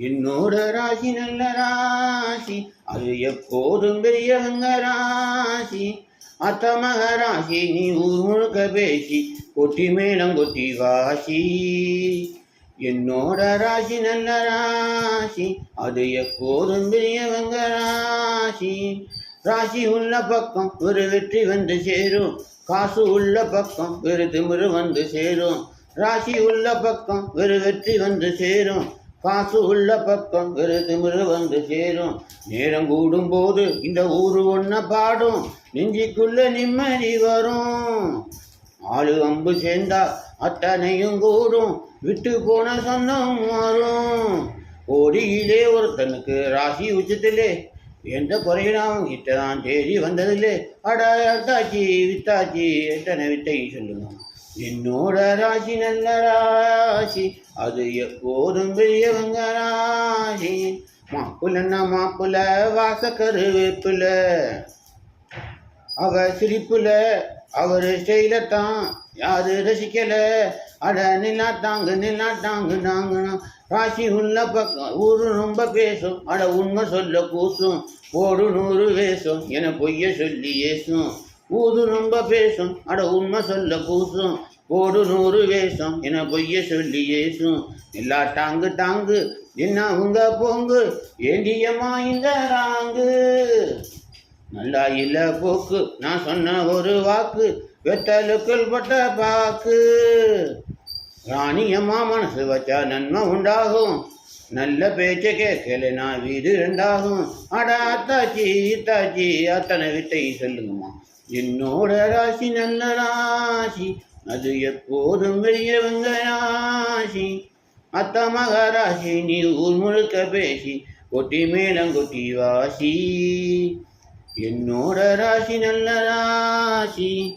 என்னோட ராசி நல்ல ராசி. அது எப்போதும் பெரியவங்க ராசி. அத்த மகராசி நீ ஊர் முழுக்க பேசி கொட்டி மேளம் கொட்டி வாசி. என்னோட ராசி நல்ல ராசி. அது எப்போதும் பெரியவங்க ராசி. ராசி உள்ள பக்கம் ஒரு வெற்றி வந்து சேரும். காசு உள்ள பக்கம் ஒரு திமிரு வந்து சேரும். ராசி உள்ள பக்கம் ஒரு வெற்றி வந்து சேரும். காசு உள்ள பக்கம் ஒரு திமிரு வந்து சேரும். நேரம் கூடும் போது இந்த ஊரு ஒன்ன பாடும். நெஞ்சிக்குள்ள நிம்மதி வரும். ஆளு அம்பு சேர்ந்தா அத்தனையும் கூடும். விட்டு போன சொந்தம் மாறும். ஓடியிலே ஒருத்தனுக்கு ராசி உச்சத்திலே. எந்த குறையினாவும் கிட்டதான் தேடி வந்ததில்லே. அடா அத்தாச்சி வித்தாச்சி எத்தனை வித்தை சொல்லுங்க. என்னோட ராசி நல்ல ராசி அது எப்போதும் பெரியவங்க ராசி மாப்புலன்னா மாப்புல வாச வேப்புல அவ சிரிப்புல அவர் ஸ்டைலத்தான் யாரு ரசிக்கல? அட நிலா நின்னாட்டாங்க நிலா தாங்கு ராசி உள்ள பக்கம் ஊரு ரொம்ப பேசும். அட உண்மை சொல்ல கூசும். ஓடு நூறு வேசும். என பொய்ய சொல்லி ஏசும். ஊது ரொம்ப பேசும். அட உண்மை சொல்ல பூசும். ஓடு நூறு வேஷம் என பொய்ய சொல்லி ஏசும். எல்லா டாங்கு டாங்கு என்ன உங்க போங்கு? ஏண்டியம்மா இந்த ராங்கு. நல்லா இல்ல போக்கு நான் சொன்ன ஒரு வாக்கு வெத்தலுக்குள் பட்ட பாக்கு. ராணியம்மா மனசு வச்சா நன்மை உண்டாகும். நல்ல பேச்ச கேட்கல நான் வீடு ரெண்டாகும். அட அத்தாச்சி இத்தாச்சி அத்தனை வித்தை சொல்லுங்கம்மா. என்னோட ராசி நல்ல ராசி அது எப்போதும் வெளியவங்க ராசி. அத்த மகராசி நீ ஊர் முழுக்க பேசி கொட்டி மேலங்கொட்டி வாசி. என்னோட ராசி நல்ல ராசி